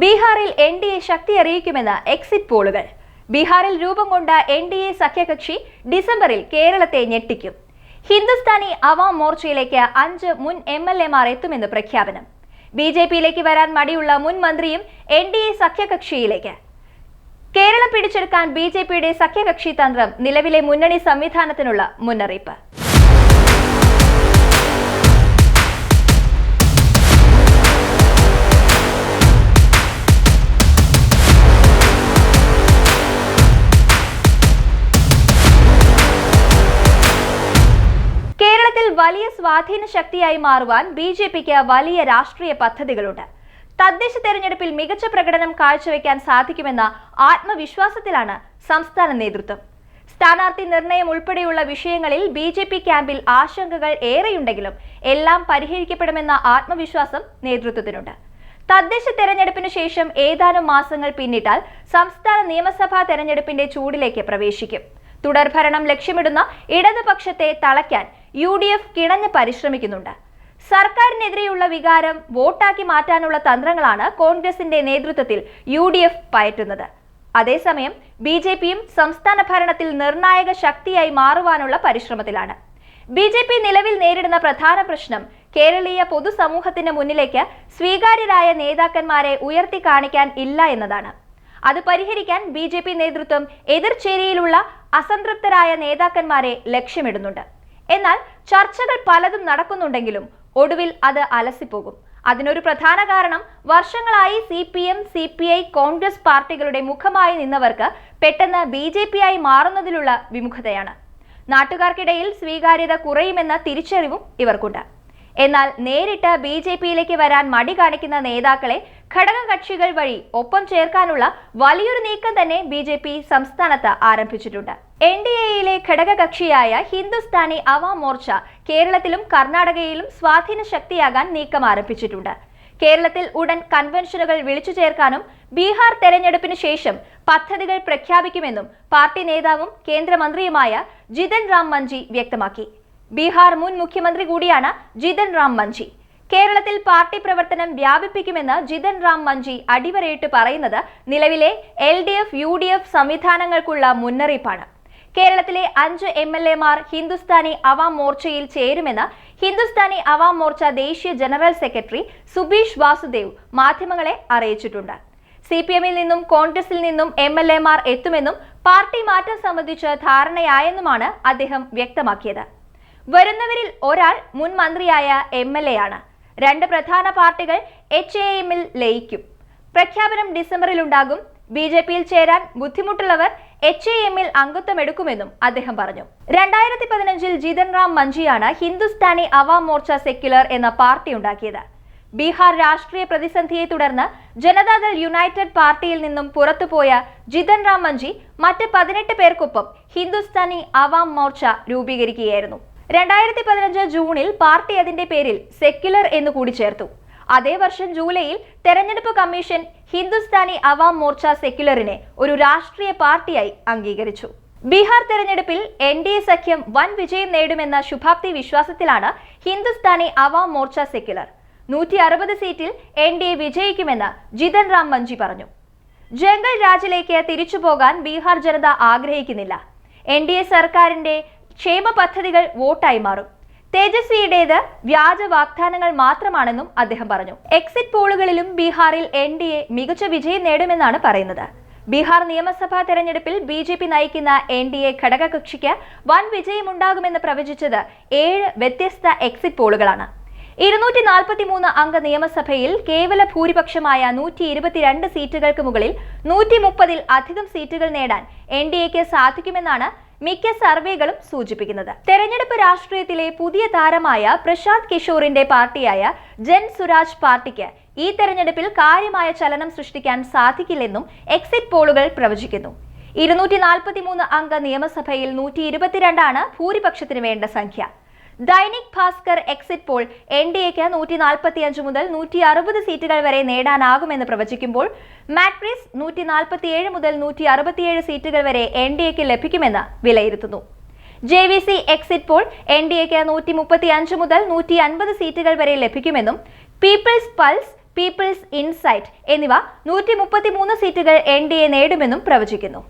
ബീഹാറിൽ N D A ശക്തി അറിയിക്കുമെന്ന് exit പോളുകൾ. ബീഹാറിൽ രൂപം കൊണ്ട എൻ ഡി എ സഖ്യകക്ഷി ഡിസംബറിൽ കേരളത്തെ ഞെട്ടിക്കും. ഹിന്ദുസ്ഥാനി അവാം മോർച്ചയിലേക്ക് അഞ്ച് മുൻ എം എൽ എമാർ എത്തുമെന്ന് പ്രഖ്യാപനം. ബി ജെ പിയിലേക്ക് വരാൻ മടിയുള്ള മുൻ മന്ത്രിയും എൻ ഡി എ സഖ്യകക്ഷിയിലേക്ക്. കേരളം പിടിച്ചെടുക്കാൻ ബി ജെ പിയുടെ സഖ്യകക്ഷി തന്ത്രം നിലവിലെ മുന്നണി സംവിധാനത്തിനുള്ള മുന്നറിയിപ്പ്. വലിയ സ്വാധീന ശക്തിയായി മാറുവാൻ ബി ജെ പിക്ക് വലിയ രാഷ്ട്രീയ പദ്ധതികളുണ്ട്. തദ്ദേശ തെരഞ്ഞെടുപ്പിൽ മികച്ച പ്രകടനം കാഴ്ചവെക്കാൻ സാധിക്കുമെന്ന ആത്മവിശ്വാസത്തിലാണ് സംസ്ഥാന നേതൃത്വം. സ്ഥാനാർത്ഥി നിർണയം ഉൾപ്പെടെയുള്ള വിഷയങ്ങളിൽ ബി ജെ പി ക്യാമ്പിൽ ആശങ്കകൾ ഏറെയുണ്ടെങ്കിലും എല്ലാം പരിഹരിക്കപ്പെടുമെന്ന ആത്മവിശ്വാസം നേതൃത്വത്തിനുണ്ട്. തദ്ദേശ തെരഞ്ഞെടുപ്പിന് ശേഷം ഏതാനും മാസങ്ങൾ പിന്നിട്ടാൽ സംസ്ഥാന നിയമസഭാ തെരഞ്ഞെടുപ്പിന്റെ ചൂടിലേക്ക് പ്രവേശിക്കും. തുടർഭരണം ലക്ഷ്യമിടുന്ന ഇടതുപക്ഷത്തെ തളയ്ക്കാൻ യു ഡി എഫ് കിണഞ്ഞ് പരിശ്രമിക്കുന്നുണ്ട്. സർക്കാരിനെതിരെയുള്ള വികാരം വോട്ടാക്കി മാറ്റാനുള്ള തന്ത്രങ്ങളാണ് കോൺഗ്രസിന്റെ നേതൃത്വത്തിൽ യു ഡി എഫ് പയറ്റുന്നത്. അതേസമയം ബി ജെ പിയും സംസ്ഥാന ഭരണത്തിൽ നിർണായക ശക്തിയായി മാറുവാനുള്ള പരിശ്രമത്തിലാണ്. ബി ജെ പി നിലവിൽ നേരിടുന്ന പ്രധാന പ്രശ്നം കേരളീയ പൊതുസമൂഹത്തിന് മുന്നിലേക്ക് സ്വീകാര്യരായ നേതാക്കന്മാരെ ഉയർത്തി കാണിക്കാൻ ഇല്ല എന്നതാണ്. അത് പരിഹരിക്കാൻ ബി ജെ പി നേതൃത്വം എതിർചേരിയിലുള്ള അസംതൃപ്തരായ നേതാക്കന്മാരെ ലക്ഷ്യമിടുന്നുണ്ട്. എന്നാൽ ചർച്ചകൾ പലതും നടക്കുന്നുണ്ടെങ്കിലും ഒടുവിൽ അത് അലസിപ്പോകും. അതിനൊരു പ്രധാന കാരണം വർഷങ്ങളായി C P M C P I Congress പാർട്ടികളുടെ മുഖമായി നിന്നവർക്ക് പെട്ടെന്ന് ബി ജെ പി ആയി മാറുന്നതിലുള്ള വിമുഖതയാണ്. നാട്ടുകാർക്കിടയിൽ സ്വീകാര്യത കുറയുമെന്ന തിരിച്ചറിവും ഇവർക്കുണ്ട്. എന്നാൽ നേരിട്ട് ബി ജെ പിയിലേക്ക് വരാൻ മടി കാണിക്കുന്ന നേതാക്കളെ ഘടകകക്ഷികൾ വഴി ഒപ്പം ചേർക്കാനുള്ള വലിയൊരു നീക്കം തന്നെ ബി ജെ പി സംസ്ഥാനത്ത് ആരംഭിച്ചിട്ടുണ്ട്. എൻ ഡി എയിലെ ഘടകകക്ഷിയായ ഹിന്ദുസ്ഥാനി അവാം മോർച്ച കേരളത്തിലും കർണാടകയിലും സ്വാധീന ശക്തിയാകാൻ നീക്കം ആരംഭിച്ചിട്ടുണ്ട്. കേരളത്തിൽ ഉടൻ കൺവെൻഷനുകൾ വിളിച്ചു ചേർക്കാനും ബീഹാർ തെരഞ്ഞെടുപ്പിന് ശേഷം പദ്ധതികൾ പ്രഖ്യാപിക്കുമെന്നും പാർട്ടി നേതാവും കേന്ദ്രമന്ത്രിയുമായ ജിതൻ റാം മഞ്ചി വ്യക്തമാക്കി. ബീഹാർ മുൻ മുഖ്യമന്ത്രി കൂടിയാണ് ജിതൻ റാം മഞ്ചി. കേരളത്തിൽ പാർട്ടി പ്രവർത്തനം വ്യാപിപ്പിക്കുമെന്ന് ജിതൻ റാം മഞ്ചി അടിവരയിട്ട് പറയുന്നത് നിലവിലെ L D F U D F സംവിധാനങ്ങൾക്കുള്ള മുന്നറിയിപ്പാണ്. കേരളത്തിലെ അഞ്ച് എം എൽ എമാർ ഹിന്ദുസ്ഥാനി അവാം മോർച്ചയിൽ ചേരുമെന്ന് ഹിന്ദുസ്ഥാനി അവാം മോർച്ച ദേശീയ ജനറൽ സെക്രട്ടറി സുബീഷ് വാസുദേവ് മാധ്യമങ്ങളെ അറിയിച്ചിട്ടുണ്ട്. സി പി എമ്മിൽ നിന്നും കോൺഗ്രസിൽ നിന്നും എം എൽ എമാർ എത്തുമെന്നും പാർട്ടി മാറ്റം സംബന്ധിച്ച് ധാരണയായെന്നുമാണ് അദ്ദേഹം വ്യക്തമാക്കിയത്. വരുന്നവരിൽ ഒരാൾ മുൻ മന്ത്രിയായ എം എൽ എ ആണ്. രണ്ട് പ്രധാന പാർട്ടികൾ എച്ച് എ എമ്മിൽ ലയിക്കും. പ്രഖ്യാപനം ഡിസംബറിൽ ഉണ്ടാകും. ബി ജെ പിയിൽ ചേരാൻ ബുദ്ധിമുട്ടുള്ളവർ എച്ച് എ എമ്മിൽ അംഗത്വം എടുക്കുമെന്നും അദ്ദേഹം പറഞ്ഞു. രണ്ടായിരത്തി പതിനഞ്ചിൽ ജിതൻ റാം മഞ്ചിയാണ് ഹിന്ദുസ്ഥാനി അവാം മോർച്ച സെക്യുലർ എന്ന പാർട്ടി ഉണ്ടാക്കിയത്. ബീഹാർ രാഷ്ട്രീയ പ്രതിസന്ധിയെ തുടർന്ന് ജനതാദൾ യുണൈറ്റഡ് പാർട്ടിയിൽ നിന്നും പുറത്തുപോയ ജിതൻ റാം മഞ്ചി മറ്റ് പതിനെട്ട് പേർക്കൊപ്പം ഹിന്ദുസ്ഥാനി അവാം മോർച്ച രൂപീകരിക്കുകയായിരുന്നു. രണ്ടായിരത്തി പതിനഞ്ച് ജൂണിൽ പാർട്ടി അതിന്റെ പേരിൽ സെക്യുലർ എന്ന് കൂടി ചേർത്തു. അതേ വർഷം ജൂലൈയിൽ തെരഞ്ഞെടുപ്പ് കമ്മീഷൻ ഹിന്ദുസ്ഥാനി അവാം മോർച്ച സെക്യുലറിനെ ഒരു രാഷ്ട്രീയ പാർട്ടിയായി അംഗീകരിച്ചു. ബീഹാർ തെരഞ്ഞെടുപ്പിൽ എൻ ഡി എ സഖ്യം വൻ വിജയം നേടുമെന്ന ശുഭാപ്തി വിശ്വാസത്തിലാണ് ഹിന്ദുസ്ഥാനി അവാം മോർച്ച സെക്യുലർ. നൂറ്റി അറുപത് സീറ്റിൽ എൻ ഡി എ വിജയിക്കുമെന്ന് ജിതൻ റാം മഞ്ചി പറഞ്ഞു. ജംഗൽ രാജിലേക്ക് തിരിച്ചുപോകാൻ ബീഹാർ ജനത ആഗ്രഹിക്കുന്നില്ല. എൻ ഡി എ സർക്കാരിന്റെ ക്ഷേമ പദ്ധതികൾ വോട്ടായി മാറും. തേജസ്വിയുടേത് വ്യാജ വാഗ്ദാനങ്ങൾ മാത്രമാണെന്നും അദ്ദേഹം പറഞ്ഞു. എക്സിറ്റ് പോളുകളിലും ബീഹാറിൽ എൻ ഡി എ മികച്ച വിജയം നേടുമെന്നാണ് പറയുന്നത്. ബീഹാർ നിയമസഭാ തെരഞ്ഞെടുപ്പിൽ ബി ജെ പി നയിക്കുന്ന എൻ ഡി എ ഘടകകക്ഷിക്ക് വൻ വിജയമുണ്ടാകുമെന്ന് പ്രവചിച്ചത് ഏഴ് വ്യത്യസ്ത എക്സിറ്റ് പോളുകളാണ്. ഇരുന്നൂറ്റി നാൽപ്പത്തി മൂന്ന് അംഗ നിയമസഭയിൽ കേവല ഭൂരിപക്ഷമായ നൂറ്റി ഇരുപത്തിരണ്ട് സീറ്റുകൾക്ക് മുകളിൽ നൂറ്റി മുപ്പതിൽ അധികം സീറ്റുകൾ നേടാൻ എൻ ഡി എക്ക് സാധിക്കുമെന്നാണ് മിക്ക സർവേകളും സൂചിപ്പിക്കുന്നത്. തെരഞ്ഞെടുപ്പ് രാഷ്ട്രീയത്തിലെ പുതിയ താരമായ പ്രശാന്ത് കിഷോറിന്റെ പാർട്ടിയായ ജൻ സുരാജ് പാർട്ടിക്ക് ഈ തെരഞ്ഞെടുപ്പിൽ കാര്യമായ ചലനം സൃഷ്ടിക്കാൻ സാധിക്കില്ലെന്നും എക്സിറ്റ് പോളുകൾ പ്രവചിക്കുന്നു. ഇരുന്നൂറ്റി നാൽപ്പത്തി മൂന്ന് അംഗ നിയമസഭയിൽ നൂറ്റി ഇരുപത്തിരണ്ടാണ് ഭൂരിപക്ഷത്തിന് വേണ്ട സംഖ്യ. Dainik Bhaskar exit poll N D എക്ക് നൂറ്റി നാൽപ്പത്തി അഞ്ച് മുതൽ നൂറ്റി അറുപത് സീറ്റുകൾ വരെ നേടാനാകുമെന്ന് പ്രവചിക്കുമ്പോൾ മാട്രിസ് നൂറ്റി നാൽപ്പത്തിയേഴ് മുതൽ നൂറ്റി അറുപത്തിയേഴ് സീറ്റുകൾ വരെ എൻ ഡി എക്ക് ലഭിക്കുമെന്ന് വിലയിരുത്തുന്നു. J V C exit poll N D എക്ക് നൂറ്റി മുപ്പത്തി അഞ്ച് മുതൽ നൂറ്റി അൻപത് സീറ്റുകൾ വരെ ലഭിക്കുമെന്നും പീപ്പിൾസ് പൾസ് പീപ്പിൾസ് ഇൻസൈറ്റ് എന്നിവ നൂറ്റി മുപ്പത്തിമൂന്ന് സീറ്റുകൾ എൻ ഡി എ നേടുമെന്നും പ്രവചിക്കുന്നു.